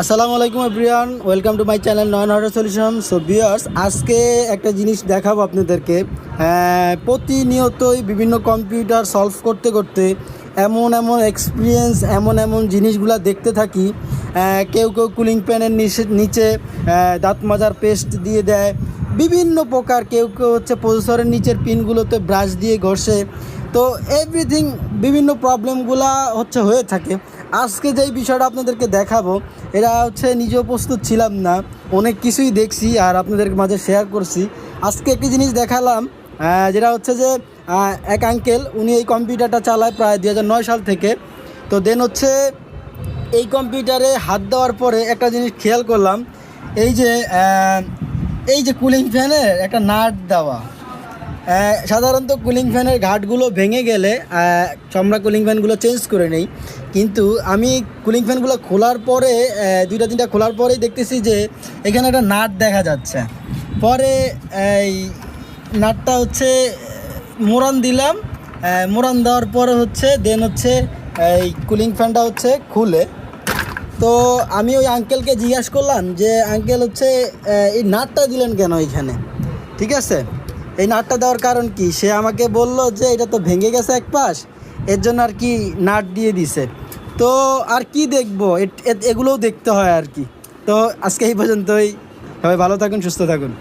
আসসালামু আলাইকুম everyone welcome to my channel Nayan order solution. So viewers আজকে একটা জিনিস দেখাবো আপনাদেরকে। হ্যাঁ, প্রতিনিয়তই বিভিন্ন কম্পিউটার সলভ করতে করতে এমন এমন এক্সপিরিয়েন্স এমন এমন জিনিসগুলা দেখতে থাকি। কেউ কেউ কুলিং প্যানের নিচে নিচে দাঁত মাজার পেস্ট দিয়ে দেয়। বিভিন্ন প্রকার কেউ কেউ হচ্ছে প্রসেসরের নিচের পিনগুলোতে ব্রাশ দিয়ে ঘষে। তো এভরিথিং বিভিন্ন প্রবলেমগুলা হচ্ছে হয়ে থাকে। আজকে যেই বিষয়টা আপনাদেরকে দেখাবো এটা হচ্ছে নিজেও প্রস্তুত ছিলাম না, অনেক কিছুই দেখছি আর আপনাদের মাঝে শেয়ার করছি। আজকে একটি জিনিস দেখালাম যেটা হচ্ছে যে এক আঙ্কেল উনি এই কম্পিউটারটা চালায় প্রায় দু হাজার নয় সাল থেকে। তো দেন হচ্ছে, এই কম্পিউটারে হাত দেওয়ার পরে একটা জিনিস খেয়াল করলাম, এই যে এই যে কুলিং ফ্যানের একটা নাট দেওয়া। সাধারণত কুলিং ফ্যানের ঘাটগুলো ভেঙে গেলে আমরা কুলিং ফ্যানগুলো চেঞ্জ করে নেই। কিন্তু আমি কুলিং ফ্যানগুলো খোলার পরে দুইটা তিনটা খোলার পরেই দেখতেছি যে এখানে একটা নাট দেখা যাচ্ছে। পরে, এই নাটটা হচ্ছে, মোরান দিলাম মোরান দেওয়ার পরে হচ্ছে দেন হচ্ছে, এই কুলিং ফ্যানটা হচ্ছে খুলে। তো আমি ওই আঙ্কেলকে জিজ্ঞাসা করলাম যে আঙ্কেল হচ্ছে এই নাটটা দিলেন কেন এখানে? ঠিক আছে? এই নাটটা দেওয়ার কারণ কি? সে আমাকে বলল যে, এটা তো ভেঙে গেছে এক পাশ, এর জন্য আর কি নাট দিয়ে দিছে। তো আর কি দেখব? এগুলোও দেখতে হয় আর কি। তো আজকে এই পর্যন্তই। সবাই ভালো থাকুন, সুস্থ থাকুন।